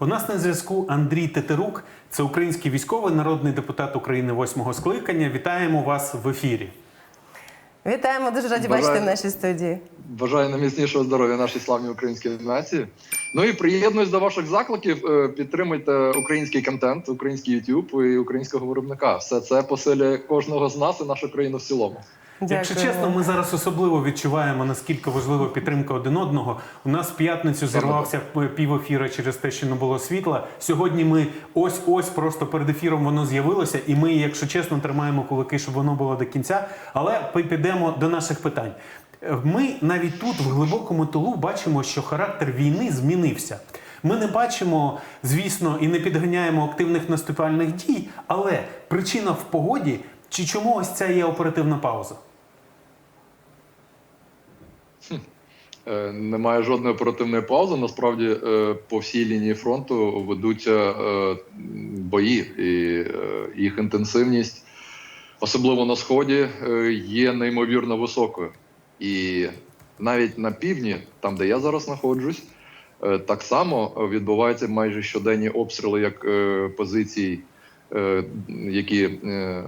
У нас на зв'язку Андрій Тетерук, це український військовий народний депутат України восьмого скликання. Вітаємо вас в ефірі. Вітаємо, дуже раді Бажаю. бачити в нашій студії. Бажаю найміцнішого здоров'я нашій славній українській нації. Ну і приєднуюсь до ваших закликів. Е, Підтримуйте український контент, український YouTube і українського виробника. Все це посилює кожного з нас і нашу країну в цілому. Якщо чесно, ми зараз особливо відчуваємо наскільки важлива підтримка один одного. У нас в п'ятницю зірвався пів ефіра через те, що не було світла. Сьогодні ми ось ось просто перед ефіром воно з'явилося, і ми, якщо чесно, тримаємо кулаки, щоб воно було до кінця. Але підемо до наших питань. Ми навіть тут, в глибокому тилу, бачимо, що характер війни змінився. Ми не бачимо, звісно, і не підганяємо активних наступальних дій, але причина в погоді чи чому ось ця є оперативна пауза? Немає жодної оперативної паузи. Насправді е, по всій лінії фронту ведуться е, бої, і е, їх інтенсивність, особливо на сході, е, є неймовірно високою. І навіть на півдні, там де я зараз знаходжусь, е, так само відбуваються майже щоденні обстріли як е, позицій, е, які е,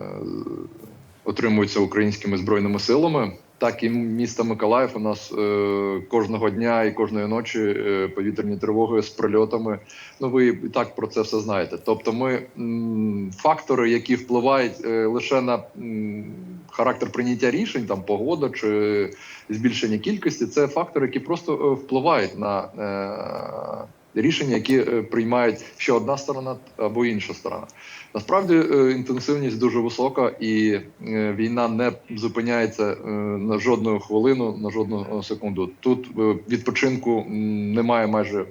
отримуються українськими збройними силами, так і міста Миколаїв. У нас е, кожного дня і кожної ночі е, повітряні тривоги з прильотами. Ну ви і так про це все знаєте. Тобто, ми м, фактори, які впливають е, лише на м, характер прийняття рішень, там погода чи збільшення кількості, це фактори, які просто е, впливають на. Е, Рішення, які е, приймають ще одна сторона або інша сторона, насправді е, інтенсивність дуже висока, і е, війна не зупиняється на жодну хвилину, на жодну секунду. Тут відпочинку немає майже м,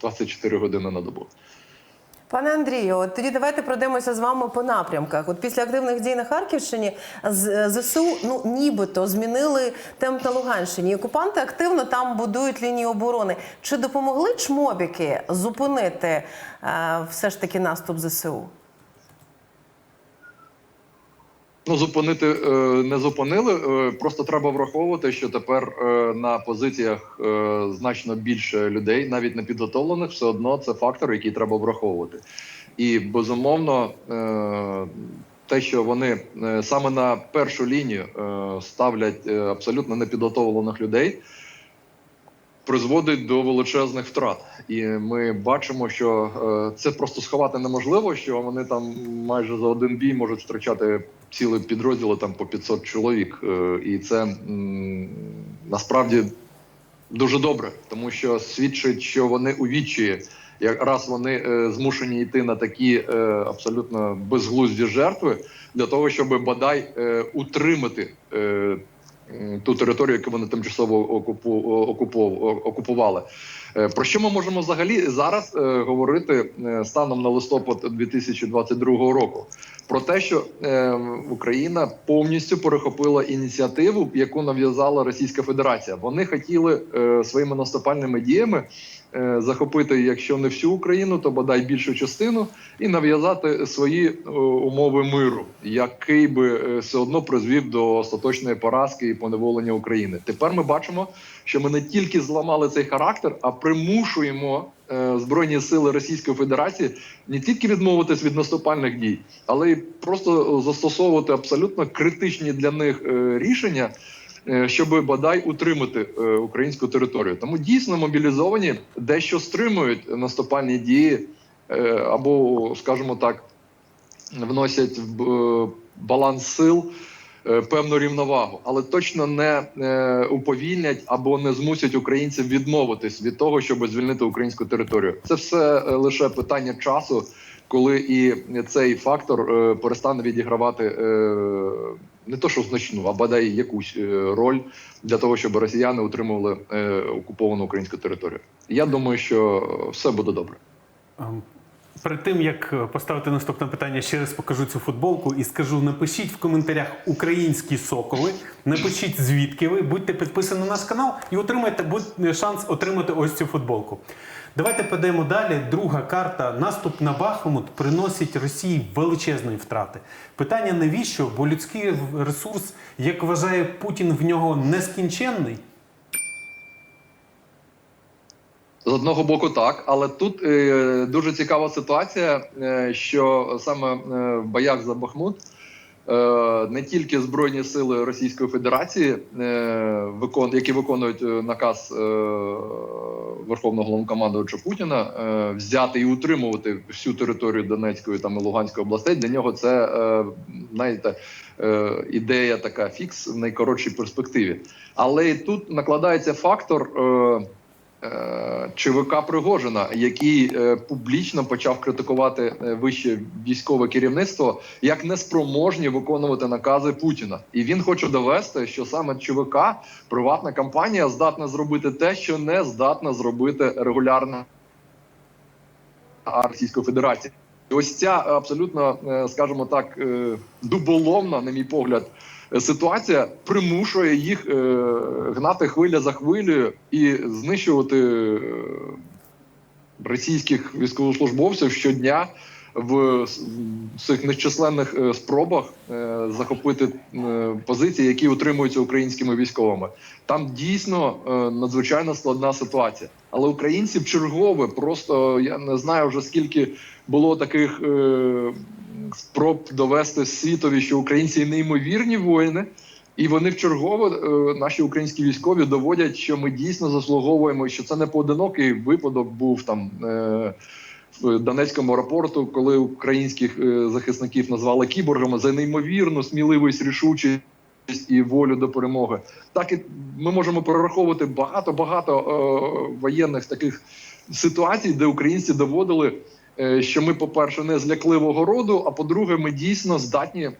24 години на добу. Пане Андрію, от тоді давайте пройдемося з вами по напрямках. От після активних дій на Харківщині з- ЗСУ ну нібито змінили темп на Луганщині. Окупанти активно там будують лінії оборони. Чи допомогли чмобіки зупинити е, все ж таки наступ ЗСУ? Ну, зупинити е, не зупинили. Е, просто треба враховувати, що тепер е, на позиціях значно більше людей, навіть не підготовлених, все одно це фактор, який треба враховувати. І безумовно, те, що вони саме на першу лінію ставлять абсолютно непідготовлених людей. Призводить до величезних втрат, і ми бачимо, що е, це просто сховати неможливо, що вони там майже за один бій можуть втрачати цілі підрозділи там по 500 чоловік, Е, і це насправді дуже добре, тому що свідчить, що вони у відчаї, як раз вони е, змушені йти на такі е, абсолютно безглузді жертви для того, щоб бодай е, утримати. Е, ту територію, яку вони тимчасово окупу, окупов, окупували. Е, Про що ми можемо взагалі зараз е, говорити е, станом на листопад 2022 року? Про те, що Україна повністю перехопила ініціативу, яку нав'язала Російська Федерація. Вони хотіли своїми наступальними діями захопити, якщо не всю Україну, то бодай більшу частину, і нав'язати свої е, умови миру, який би е, все одно призвів до остаточної поразки і поневолення України. Тепер ми бачимо, що ми не тільки зламали цей характер, а примушуємо е, збройні сили Російської Федерації не тільки відмовитись від наступальних дій, але й просто застосовувати абсолютно критичні для них е, рішення. Е, Щоб бодай утримати е, українську територію, тому дійсно мобілізовані дещо стримують наступальні дії, е, або, скажімо так, вносять в баланс сил певну рівновагу, але точно не е, уповільнять або не змусять українців відмовитись від того, щоб звільнити українську територію. Це все лише питання часу, коли і цей фактор е, перестане відігравати е, не то, що значну, а бодай якусь е, роль для того, щоб росіяни утримували е, окуповану українську територію. Я думаю, що все буде добре. Перед тим як е, поставити наступне питання, ще раз покажу цю футболку і скажу: напишіть в коментарях українські соколи, напишіть звідки ви, будьте підписані на наш канал і отримайте будь шанс отримати ось цю футболку. Давайте підемо далі. Друга карта. Наступ на Бахмут приносить Росії величезні втрати. Питання навіщо? Бо людський ресурс, як вважає Путін, в нього нескінченний. З одного боку, так, але тут е, дуже цікава ситуація, е, що саме е, в боях за Бахмут е, не тільки збройні сили Російської Федерації, е, викон, які виконують е, наказ е, Верховного головнокомандувача Путіна е, взяти і утримувати всю територію Донецької та Луганської областей. Для нього це е, знаєте, е, ідея така фікс в найкоротшій перспективі. Але і тут накладається фактор. Е, ЧВК Пригожина, який е, публічно почав критикувати е, вище військове керівництво як неспроможні виконувати накази Путіна, і він хоче довести, що саме ЧВК, приватна компанія, здатна зробити те, що не здатна зробити регулярна Російської Федерації. Ось ця абсолютно, е, скажімо так, е, дуболомна, на мій погляд, е, ситуація примушує їх е, гнати хвиля за хвилею і знищувати е, російських військовослужбовців щодня в цих нещисленних е, спробах захопити позиції, які утримуються українськими військовими. Там дійсно надзвичайно складна ситуація. Але українці в чергове просто я не знаю вже скільки було таких спроб довести світові, що українці неймовірні воїни. І вони в чергове, е, наші українські військові доводять, що ми дійсно заслуговуємо, що це не поодинокий випадок був там е, в Донецькому аеропорту, коли українських е, захисників назвали кіборгами за неймовірну сміливість, рішучість і волю до перемоги. Так і ми можемо перераховувати багато багато воєнних таких ситуацій, де українці доводили. Е, Що ми, по-перше, не з лякливого роду, а по-друге, ми дійсно здатні е,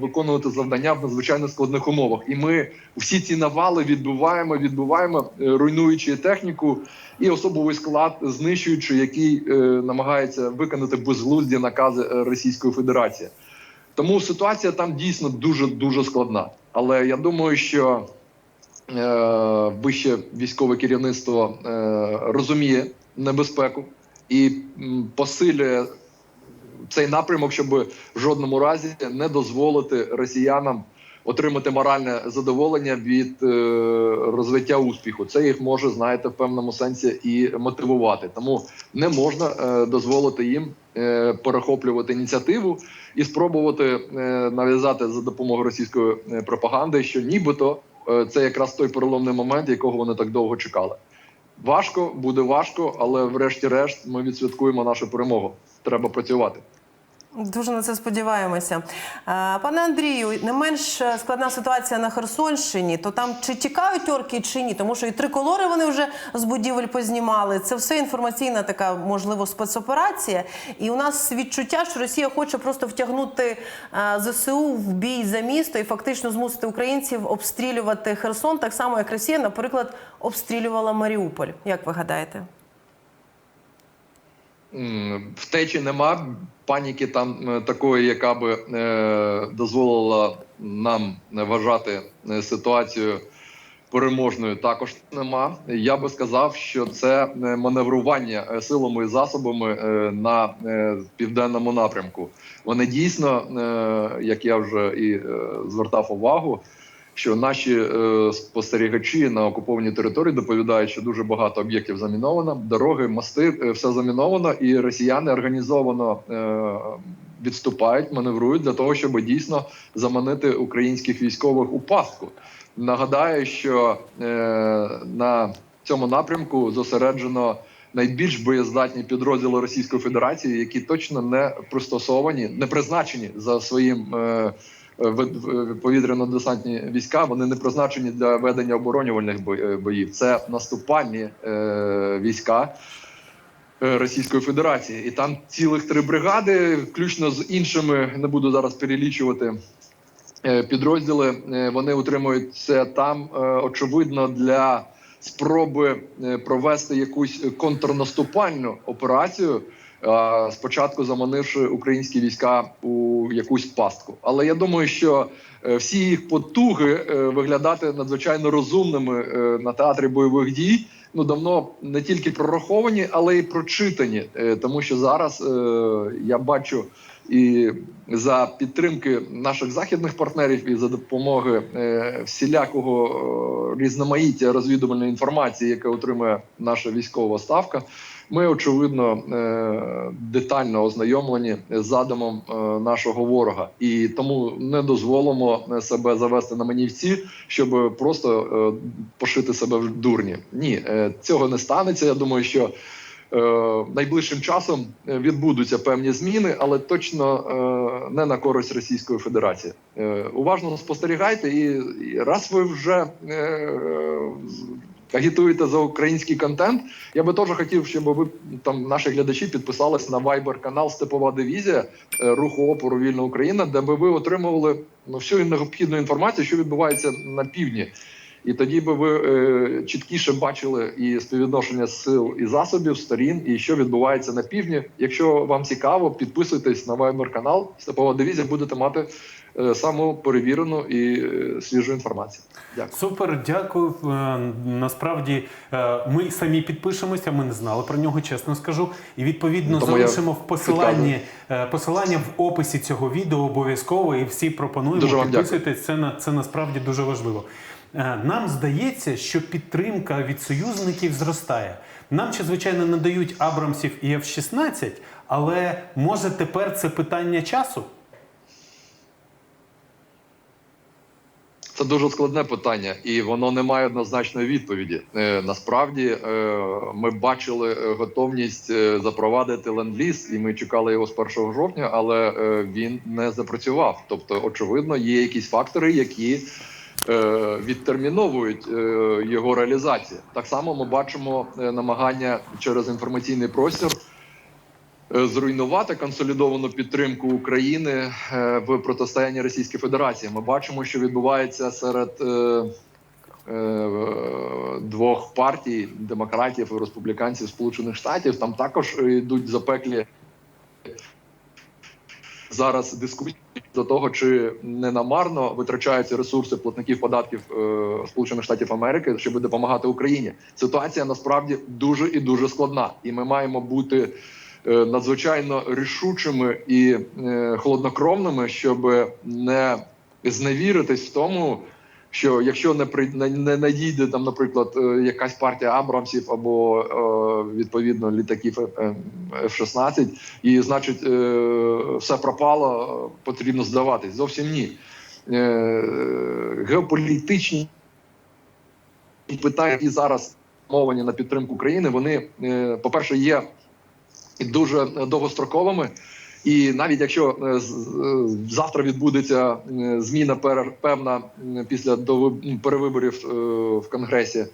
виконувати завдання в надзвичайно складних умовах. І ми всі ці навали відбуваємо, відбуваємо, е, руйнуючи техніку і особовий склад, знищуючи, який намагається виконати безглузді накази Російської Федерації. Тому ситуація там дійсно дуже дуже складна. Але я думаю, що вище військове керівництво розуміє небезпеку і посилює цей напрямок, щоб в жодному разі не дозволити росіянам отримати моральне задоволення від е, розвиття успіху. Це їх може, знаєте, в певному сенсі і мотивувати. Тому не можна е, дозволити їм е, перехоплювати ініціативу і спробувати нав'язати за допомогою російської пропаганди, що нібито це якраз той переломний момент, якого вони так довго чекали. Важко буде важко, але врешті-решт ми відсвяткуємо нашу перемогу. Треба працювати. Дуже на це сподіваємося. Е, Пане Андрію, не менш е, складна ситуація на Херсонщині. То там чи тікають орки, чи ні? Тому що і триколори вони вже з будівель познімали. Це все інформаційна така, можливо, спецоперація. І у нас відчуття, що Росія хоче просто втягнути е, ЗСУ в бій за місто і фактично змусити українців обстрілювати Херсон, так само як Росія, наприклад, обстрілювала Маріуполь. Як ви гадаєте? Втечі нема, паніки там е, такої, яка би е, дозволила нам вважати е, ситуацію переможною, також нема. Я би сказав, що це маневрування силами і засобами на південному напрямку. Вони дійсно, як я вже і звертав увагу, що наші е, спостерігачі на окупованій території доповідають, що дуже багато об'єктів заміновано, дороги, мости, е, все заміновано, і росіяни організовано е, відступають, маневрують для того, щоб дійсно заманити українських військових у пастку. Нагадаю, що е, на цьому напрямку зосереджено найбільш боєздатні підрозділи Російської Федерації, які точно не пристосовані, не призначені за своїм. Е, повітряно-десантні війська вони не призначені для ведення оборонювальних бо- е, боїв. Це наступальні е, війська е, Російської Федерації, і там цілих три бригади, включно з іншими, не буду зараз перелічувати. е, Підрозділи Е, вони утримуються там, е, очевидно, для спроби е, провести якусь контрнаступальну операцію, е, спочатку заманивши українські війська у якусь пастку. Але я думаю, що е, всі їх потуги е, виглядати надзвичайно розумними е, на театрі бойових дій. Ну давно не тільки прораховані, але й прочитані, Е, тому що зараз е, я бачу І за підтримки наших західних партнерів і за допомоги е, всілякого е, різноманіття розвідувальної інформації, яке отримує наша військова ставка, ми очевидно е, детально ознайомлені з задумом е, нашого ворога, і тому не дозволимо е, себе завести на манівці, щоб просто пошити себе в дурні. Ні, цього не станеться. Я думаю, що найближчим часом відбудуться певні зміни, але точно не на користь Російської Федерації. Уважно спостерігайте, і, раз ви вже агітуєте за український контент, я би теж хотів, щоб ви там наші глядачі підписались на Viber канал Степова дивізія е, руху опору Вільна Україна, де би ви отримували ну, всю необхідну інформацію, що відбувається на півдні. І тоді би ви е, чіткіше бачили і співвідношення сил і засобів сторін, і що відбувається на півдні. Якщо вам цікаво, підписуйтесь на Viber канал Степова дивізія, будете мати е, саму перевірену і е, свіжу інформацію. Дякую. Супер, дякую. Е, Насправді е, ми самі підпишемося. Ми не знали про нього, чесно скажу. І відповідно Тому залишимо в посиланні е, посилання в описі цього відео обов'язково. І всі пропонуємо Дуже вам підписуйтесь. Це на це насправді дуже важливо. Е, Нам здається, що підтримка від союзників зростає. Нам ще звичайно надають Абрамсів і F-16, але може тепер це питання часу? Це дуже складне питання, і воно не має однозначної відповіді. Е, насправді е, ми бачили готовність запровадити ленд-ліз, і ми чекали його з 1 жовтня, але він не запрацював. Тобто, очевидно, є якісь фактори, які відтерміновують е, його реалізацію. Так само ми бачимо е, намагання через інформаційний простір е, зруйнувати консолідовану підтримку України е, в протистоянні Російській Федерації. Ми бачимо, що відбувається серед е, е, двох партій демократів і республіканців Сполучених Штатів. Там також е, йдуть запеклі зараз дискусії до того, чи не намарно витрачаються ресурси платників податків е, Сполучених Штатів Америки, щоб допомагати Україні. Ситуація насправді дуже і дуже складна, і ми маємо бути е, надзвичайно рішучими і е, холоднокровними, щоб не зневіритись в тому. Що якщо не при не, надійде там, наприклад, е, якась партія Абрамсів або е, відповідно літаків е, F-16, і значить е, все пропало, е, потрібно здаватись. Зовсім ні. Е, геополітичні питання, які зараз мовлені на підтримку країни, вони, е, по-перше, є дуже довгостроковими. І навіть якщо е, е, завтра відбудеться е, зміна певна після перевиборів в Конгресі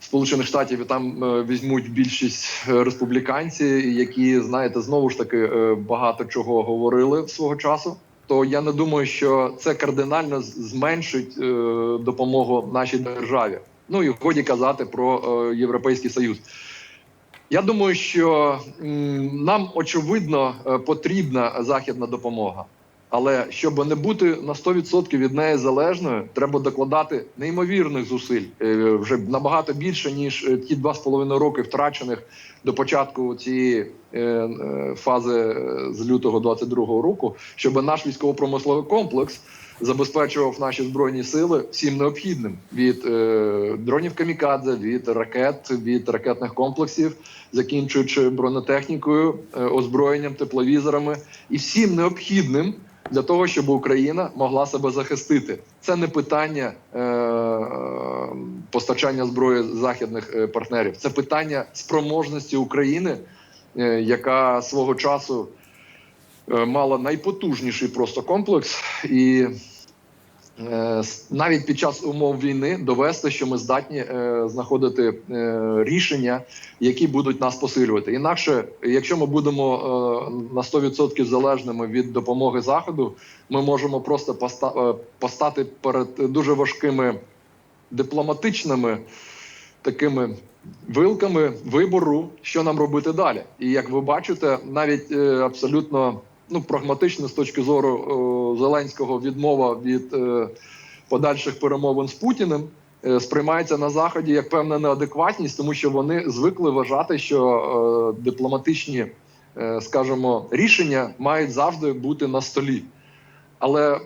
Сполучених Штатів, там візьмуть більшість республіканці, які знаєте, знову ж таки багато чого говорили свого часу. То я не думаю, що це кардинально зменшить допомогу нашій державі. Ну і годі казати про європейський союз. Я думаю, що нам очевидно е, потрібна західна допомога. Але щоб не бути на 100% від неї залежною, треба докладати неймовірних зусиль е, вже набагато більше ніж е, ті два з половиною роки втрачених до початку цієї фази з лютого 22-го року, щоб наш військово-промисловий комплекс забезпечував наші збройні сили всім необхідним від е, дронів камікадзе, від ракет, від ракетних комплексів, закінчуючи бронетехнікою, е, озброєнням, тепловізорами і всім необхідним для того, щоб Україна могла себе захистити. Це не питання е, е, постачання зброї західних е, партнерів, це питання спроможності України, е, яка свого часу е, мала найпотужніший просто комплекс і. Е, Навіть під час умов війни довести, що ми здатні е, знаходити е, рішення, які будуть нас посилювати. Інакше, якщо ми будемо на 100% залежними від допомоги заходу, ми можемо просто поста- постати перед дуже важкими дипломатичними такими вилками вибору, що нам робити далі. І як ви бачите, навіть абсолютно ну прагматично з точки зору е, Зеленського відмова від е, подальших перемовин з Путіним. е, Сприймається на заході як певна неадекватність, тому що вони звикли вважати, що е, дипломатичні е, скажімо, рішення мають завжди бути на столі. Але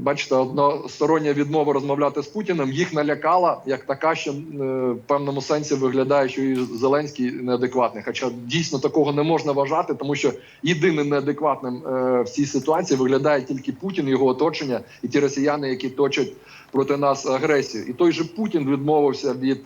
бачите, одностороння відмова розмовляти з Путіним їх налякала як така, що е, в певному сенсі виглядає, що і Зеленський неадекватний. Хоча дійсно такого не можна вважати, тому що єдиним неадекватним е, в цій ситуації виглядає тільки Путін, його оточення і ті росіяни, які точать проти нас агресію. І той же Путін відмовився від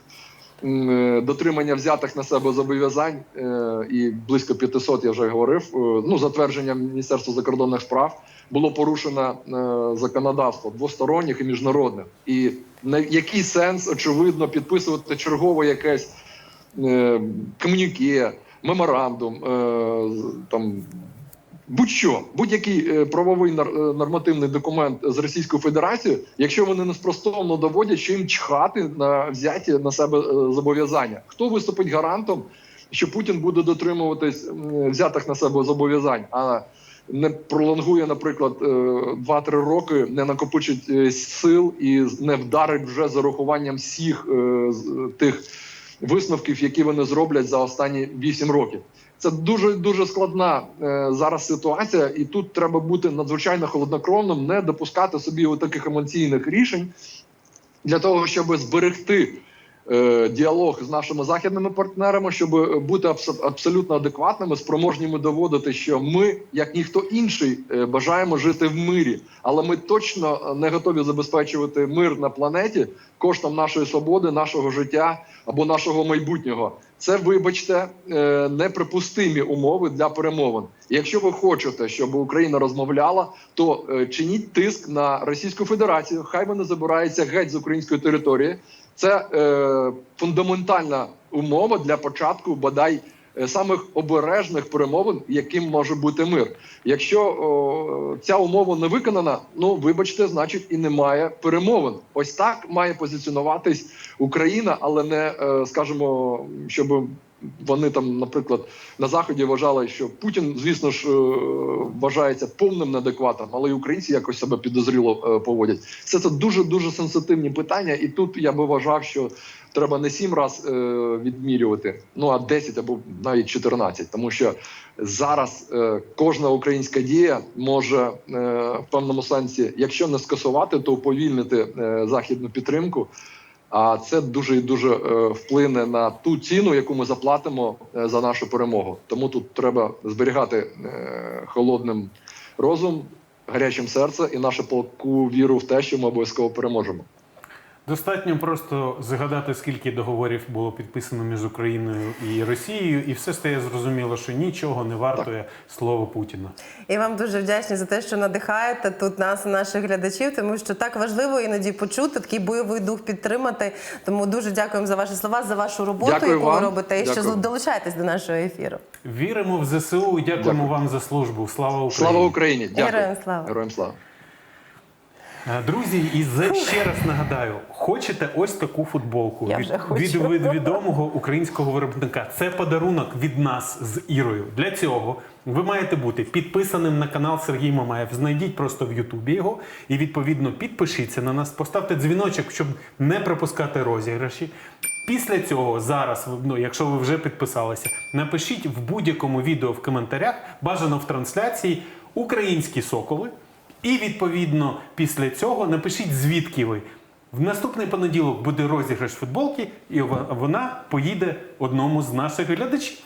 дотримання взятих на себе зобов'язань, е, і близько 500, я вже говорив. е, Ну, затвердженням Міністерства закордонних справ було порушено е, законодавство двосторонніх і міжнародних. І на який сенс очевидно підписувати чергове якесь е, ком'юніке, меморандум, е, там будь-що, будь-який е, правовий е, нормативний документ з Російською Федерацією, якщо вони неспростовно доводять, що їм чхати на взяті на себе е, зобов'язання. Хто виступить гарантом, що Путін буде дотримуватись взятих на себе зобов'язань, а не пролонгує, наприклад, е, 2-3 роки, не накопичить сил і не вдарить вже з урахуванням всіх тих висновків, які вони зроблять за останні 8 років. Це дуже дуже складна е, зараз ситуація, і тут треба бути надзвичайно холоднокровним, не допускати собі таких емоційних рішень для того, щоб зберегти е, діалог з нашими західними партнерами, щоб бути абс- абсолютно адекватними, спроможніми доводити, що ми, як ніхто інший, е, бажаємо жити в мирі, але ми точно не готові забезпечувати мир на планеті коштом нашої свободи, нашого життя або нашого майбутнього. Це, вибачте, е, неприпустимі умови для перемовин. Якщо ви хочете, щоб Україна розмовляла, то е, чиніть тиск на Російську Федерацію. Хай вона забирається геть з української території. Це е, фундаментальна умова для початку бодай самих обережних перемовин, яким може бути мир. Якщо о, ця умова не виконана, ну вибачте, значить і немає перемовин. Ось так має позиціонуватись Україна, але не е, скажімо, щоб вони там, наприклад, на заході вважали, що Путін, звісно ж, е, вважається повним неадекватом, але й українці якось себе підозріло е, поводять. Все це дуже дуже сенситивні питання, і тут я би вважав, що треба не сім раз е, відмірювати, ну а 10 або навіть 14, тому що зараз кожна українська дія може в певному сенсі, якщо не скасувати, то уповільнити західну підтримку. А це дуже і дуже е, вплине на ту ціну, яку ми заплатимо е, за нашу перемогу. Тому тут треба зберігати е, холодним розум, гарячим серце і нашу полку віру в те, що ми обов'язково переможемо. Достатньо просто згадати, скільки договорів було підписано між Україною і Росією, і все стає зрозуміло, що нічого не вартує слово Путіна. І вам дуже вдячні за те, що надихаєте тут нас, наших глядачів, тому що так важливо іноді почути такий бойовий дух підтримати. Тому дуже дякуємо за ваші слова, за вашу роботу, Дякую яку вам. ви робите, і що долучаєтесь до нашого ефіру. Віримо в ЗСУ і дякуємо Дякую. вам за службу. Слава Україні! Слава Україні! Дякую. Героям слава. Героям слава! Е, Друзі, і за- ще раз нагадаю, хочете ось таку футболку від, від, від відомого українського виробника. Це подарунок від нас з Ірою. Для цього ви маєте бути підписаним на канал Сергій Мамаєв. Знайдіть просто в Ютубі його і відповідно підпишіться на нас, поставте дзвіночок, щоб не пропускати розіграші. Після цього зараз, ну, якщо ви вже підписалися, напишіть в будь-якому відео в коментарях, бажано в трансляції українські соколи. І відповідно після цього напишіть, звідки ви. В наступний понеділок буде розіграш футболки, і вона поїде одному з наших глядачів.